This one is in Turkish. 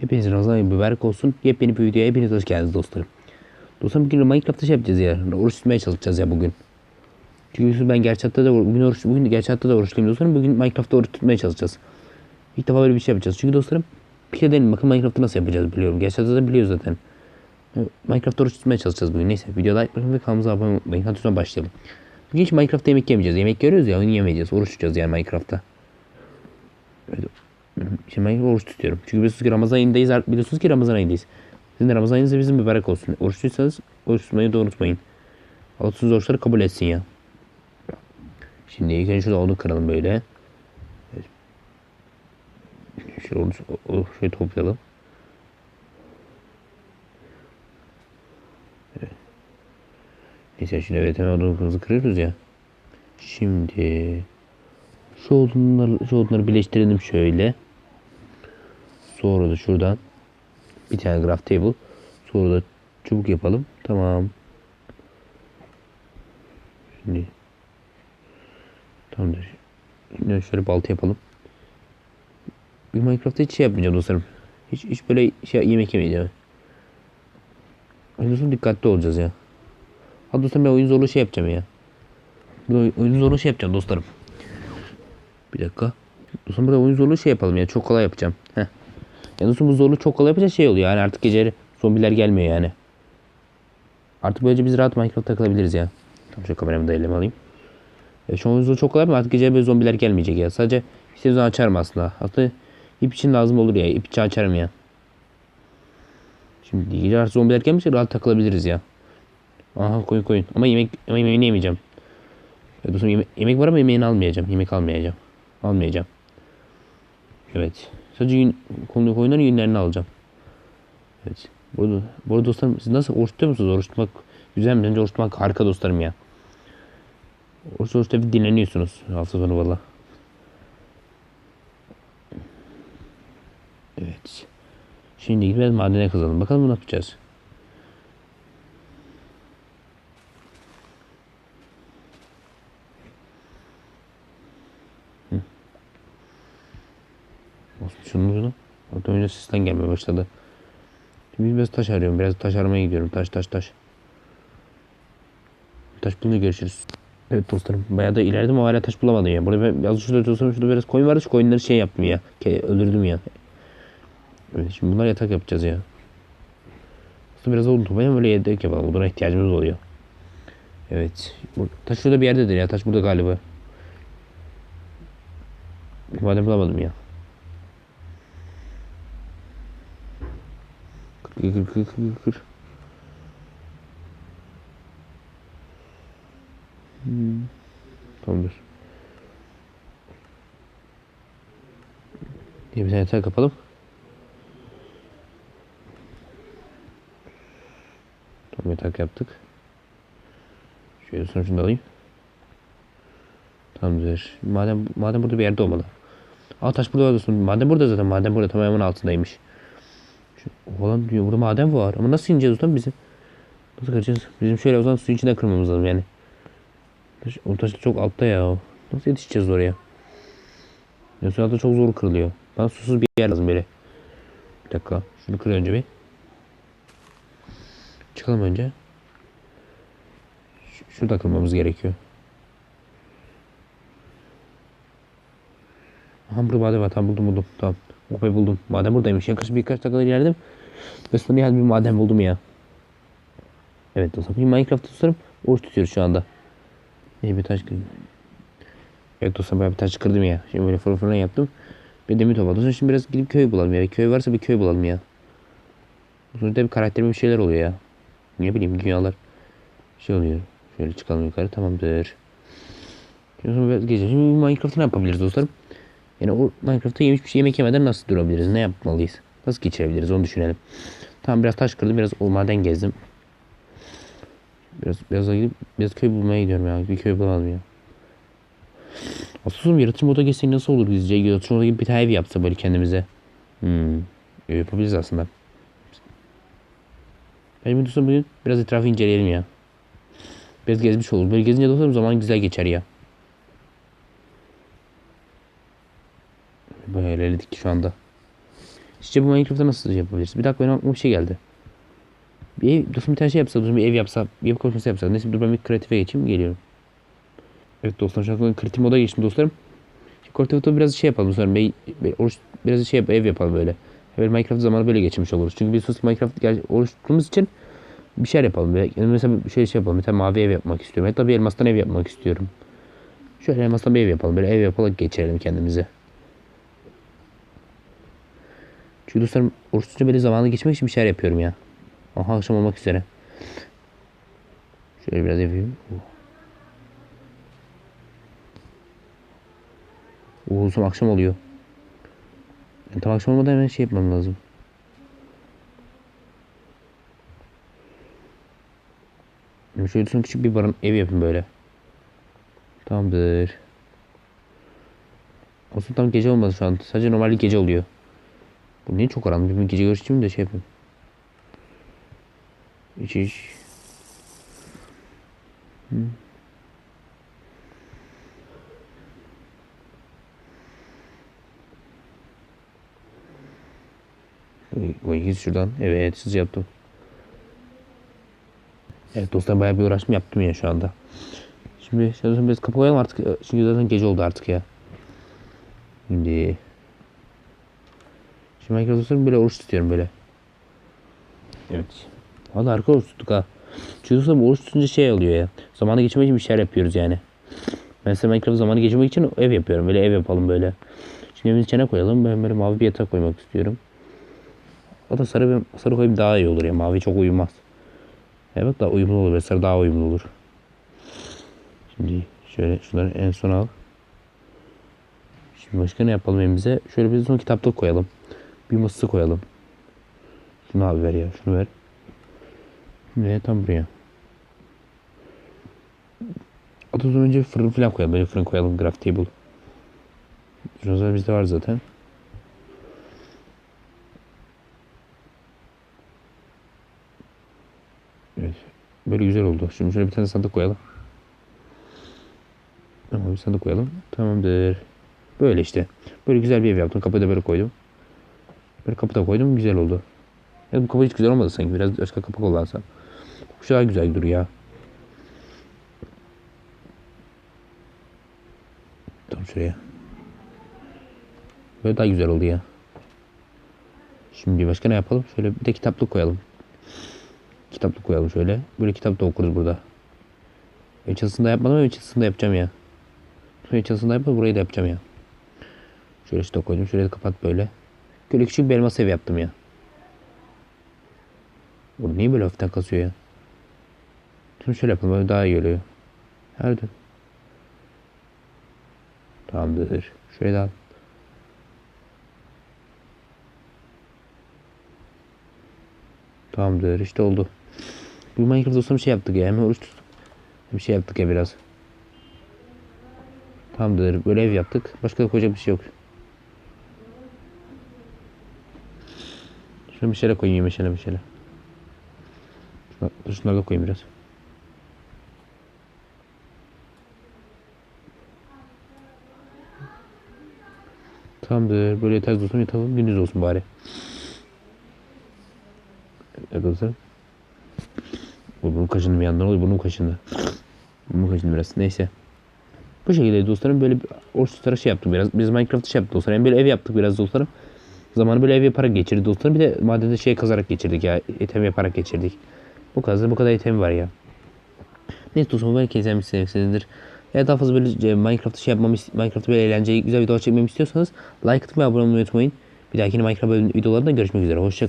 Hepinizin Ramazan mübarek olsun. Yepyeni bir videoya hepiniz hoş geldiniz dostlarım. Dostlarım bugün Minecraft'ta şey yapacağız ya. Oruç tutmaya çalışacağız ya bugün. Çünkü ben gerçi hatta da bugün oruç bugün gerçi hatta da oruçluyum dostlarım. Bugün Minecraft'ta oruç tutmaya çalışacağız. İlk defa böyle bir şey yapacağız. Çünkü dostlarım bir şey deneyin bakın Minecraft'ta nasıl yapacağız biliyorum. Gerçi hatta da biliyoruz zaten. Minecraft'ta oruç tutmaya çalışacağız bugün. Neyse videoda like bırakın ve kanalımıza abone olmayı. Hadi başlayalım. Bugün hiç Minecraft'ta yemek yemeyeceğiz. Yemek görüyoruz ya onu yemeyeceğiz. Oruç tutacağız yani Minecraft'ta. Öyle. Şimdi ben oruç tutuyorum. Çünkü biliyorsunuz ki Ramazan ayındayız. Biliyorsunuz ki Ramazan ayındayız. Sizin de Ramazan ayınız bizim mübarek olsun. Oruçluysanız oruç tutmayı da unutmayın. Allah tuttuğunuz oruçları kabul etsin ya. Şimdi ilk önce şurada onu kıralım böyle. Şöyle onu şöyle toplayalım. Evet. Neyse şimdi evet hemen odunumuzu kırıyoruz ya. Şimdi şu odunları, şu odunları birleştirelim şöyle. Sonra da şuradan bir tane graph table. Sonra da çubuk yapalım. Tamam. Şimdi tamamdır. Şimdi şöyle balta yapalım. Bir Minecraft'ta hiç şey yapmayacağım dostlarım. Hiç, hiç böyle şey yemek yemeyeceğim. Dostum dikkatli olacağız ya. Hadi dostlarım ben oyun zorluğu şey yapacağım ya. Oyun zorluğu şey yapacağım dostlarım. Bir dakika. Dostum burada oyun zorluğu şey yapalım ya. Çok kolay yapacağım. Heh. Yani dostum bu zorluğu çok kolay yapınca şey oluyor yani artık geceleri zombiler gelmiyor yani. Artık böylece biz rahat Minecraft takılabiliriz ya. Tamam şu kameramı da elime alayım. E, şu an zorluğu çok kolay ama artık geceleri böyle zombiler gelmeyecek ya. Sadece istediğim zaman açarım aslında. Aslında ip için lazım olur ya. İp için açarım ya. Şimdi gece artık zombiler gelmeyecek rahat takılabiliriz ya. Aha koyun koyun. Ama yemek ama yemeğini yemeyeceğim. Ya dostum yeme- yemek var ama yemeğini almayacağım. Yemek almayacağım. Almayacağım. Evet. Sadece yün, konu koyunların yünlerini alacağım. Evet. Burada, burada dostlarım siz nasıl oruç tutuyor musunuz? Oruç tutmak güzel mi? Bence oruç tutmak harika dostlarım ya. Oruç oruç tabii dinleniyorsunuz hafta sonu valla. Evet. Şimdi gidip madene kazalım. Bakalım ne yapacağız. Olsun şunu. Orta önce sesten gelmeye başladı. Şimdi biraz taş arıyorum. Biraz taş aramaya gidiyorum. Taş taş taş. Taş bulunca görüşürüz. Evet dostlarım. Bayağı da ilerledim ama hala taş bulamadım ya. Burada ben biraz şurada dostlarım şurada biraz koyun vardı. Şu koyunları şey yaptım ya. Öldürdüm ya. Evet şimdi bunlar yatak yapacağız ya. Aslında biraz odun toplayalım öyle yatak yapalım. Oduna ihtiyacımız oluyor. Evet. Taş şurada bir yerdedir ya. Taş burada galiba. Madem bulamadım ya. Kır kır kır kır. Hmm. Tamamdır. Diye bir tane yatak kapalım. Tamam yatak yaptık. Şöyle da alayım. Tamamdır. Madem madem burada bir yerde olmalı. Aa taş burada var dostum. Madem burada zaten. Madem burada tamamen altındaymış. Şu, olan diyor burada maden var. Ama nasıl ineceğiz ustam bizim? Nasıl kıracağız? Bizim şöyle o zaman suyun içinden kırmamız lazım yani. O taş çok altta ya. Nasıl yetişeceğiz oraya? Ya suyun altı çok zor kırılıyor. Bana susuz bir yer lazım böyle. Bir dakika. Şunu kır önce bir. Çıkalım önce. Ş- şurada kırmamız gerekiyor. Aha burada maden var. Tamam buldum buldum. Tamam. Opayı buldum. Maden buradaymış. Yaklaşık birkaç dakika ilerledim. Ve sonra nihayet bir maden buldum ya. Evet dostum. Şimdi Minecraft'ta dostlarım oruç tutuyoruz şu anda. İyi bir taş kırdım. Evet dostum ben bir taş kırdım ya. Şimdi böyle fırın fırına yaptım. Bir demir topladım. Sonra şimdi biraz gidip köy bulalım ya. Köy varsa bir köy bulalım ya. Sonuçta bir karakterime bir şeyler oluyor ya. Ne bileyim dünyalar şey oluyor. Şöyle çıkalım yukarı tamamdır. Şimdi biraz gece. Şimdi Minecraft'ta ne yapabiliriz dostlarım? Yani o Minecraft'ta yemiş bir şey yemek yemeden nasıl durabiliriz? Ne yapmalıyız? Nasıl geçirebiliriz? Onu düşünelim. Tamam biraz taş kırdım. Biraz o maden gezdim. Biraz biraz daha gidip biraz köy bulmaya gidiyorum ya. Bir köy bulalım ya. Aslında yaratıcı moda geçsek nasıl olur bizce? Yaratıcı moda gibi bir tane ev yapsa böyle kendimize. Hmm. Yapabiliriz aslında. Ben bu bugün biraz etrafı inceleyelim ya. Biraz gezmiş olur. Böyle gezince dostlarım zaman güzel geçer ya. Bayağı ilerledik şu anda. Sizce bu Minecraft'ta nasıl şey yapabiliriz? Bir dakika benim aklıma bir şey geldi. Bir ev, dostum bir tane şey yapsa, dostum bir ev yapsa, bir ev konuşması yapsa. Neyse dur ben bir kreatife geçeyim, geliyorum. Evet dostlar şu an kreatif moda geçtim dostlarım. Kreatifte biraz şey yapalım sonra. Bir, bir, oruç, biraz şey yap, ev yapalım böyle. Böyle Minecraft zamanı böyle geçirmiş oluruz. Çünkü biz sus Minecraft oluşturduğumuz için bir şeyler yapalım. Yani mesela bir şey, şey yapalım. Tane mavi ev yapmak istiyorum. Hatta bir elmastan ev yapmak istiyorum. Şöyle elmastan bir ev yapalım. Böyle ev yaparak geçirelim kendimize. Çünkü dostlarım oruç tutunca böyle zamanı geçmek için bir şeyler yapıyorum ya. Aha akşam olmak üzere. Şöyle biraz yapayım. Oğuzum akşam oluyor. Yani tam akşam olmadan hemen şey yapmam lazım. Şimdi şöyle son küçük bir barın ev yapayım böyle. Tamamdır. Aslında tam gece olmadı şu an. Sadece normal gece oluyor. Bu niye çok karanlık? Bir gece görüşeceğim de şey yapayım. İç iç. Hı. Koy git şuradan. Evet siz yaptım. Evet dostlar bayağı bir uğraştım yaptım ya şu anda. Şimdi şöyle biraz kapı koyalım artık. Çünkü zaten gece oldu artık ya. Şimdi Şimdi Minecraft dostlarım böyle oruç tutuyorum böyle. Evet. Valla harika oruç tuttuk ha. Çünkü dostlarım oruç tutunca şey oluyor ya. Zamanı geçirmek için bir şeyler yapıyoruz yani. Ben size Minecraft zamanı geçirmek için ev yapıyorum. Böyle ev yapalım böyle. Şimdi evin içine koyalım. Ben böyle mavi bir yatak koymak istiyorum. O da sarı, sarı koyayım daha iyi olur ya. Mavi çok uyumaz. Evet daha uyumlu olur. Sarı daha uyumlu olur. Şimdi şöyle şunları en son al. Şimdi başka ne yapalım evimize? Şöyle bir son kitaplık koyalım. Bir mısır koyalım. Şunu abi ver ya. Şunu ver. Nereye tam buraya. Atızdan önce fırın falan koyalım. Böyle fırın koyalım. Graph table. Şunlar bizde var zaten. Evet. Böyle güzel oldu. Şimdi şöyle bir tane sandık koyalım. Ama bir sandık koyalım. Tamamdır. Böyle işte. Böyle güzel bir ev yaptım. Kapıyı da böyle koydum. Böyle kapı da koydum. Güzel oldu. Ya bu kapı hiç güzel olmadı sanki. Biraz başka kapı kullansam. Şu daha güzel duruyor ya. Tam şuraya. Böyle daha güzel oldu ya. Şimdi başka ne yapalım? Şöyle bir de kitaplık koyalım. Kitaplık koyalım şöyle. Böyle kitap da okuruz burada. Ev çatısında yapmadım ev çatısında yapacağım ya. Ev çatısında yapmadım burayı da yapacağım ya. Şöyle işte koydum. Şurayı kapat böyle. Böyle küçük bir elmas ev yaptım ya. Burada niye böyle hafiften kasıyor ya? Şimdi şöyle yapalım. Daha iyi oluyor. Nerede? Tamamdır. Şurayı da al. Tamamdır. işte oldu. Bu Minecraft dostum şey yaptık ya. Hem oruç tuttuk. Hem şey yaptık ya biraz. Tamamdır. Böyle ev yaptık. Başka da koyacak bir şey yok. Şunu bir şeyler koyayım. Şeyler bir şeyler. Şunları, da koyayım biraz. Tamamdır. Böyle yeter dostum yatalım. Gündüz olsun bari. Arkadaşlar. Burnum kaşındı bir yandan oluyor. Burnum kaşındı. Burnum kaşındı biraz. Neyse. Bu şekilde dostlarım böyle oruç tutarak şey yaptık biraz. Biz Minecraft'ta şey yaptık dostlarım. Yani böyle ev yaptık biraz dostlarım. Zamanı böyle ev yaparak geçirdik dostlarım. Bir de madende şey kazarak geçirdik ya. Etem yaparak geçirdik. Bu kadar bu kadar etem var ya. Neyse dostum belki izlemişsinizdir. Eğer daha fazla böyle Minecraft'ta şey yapmamı, Minecraft'ta böyle eğlenceli güzel videolar çekmemi istiyorsanız like ve abone olmayı unutmayın. Bir dahaki Minecraft videolarında görüşmek üzere. Hoşçakalın.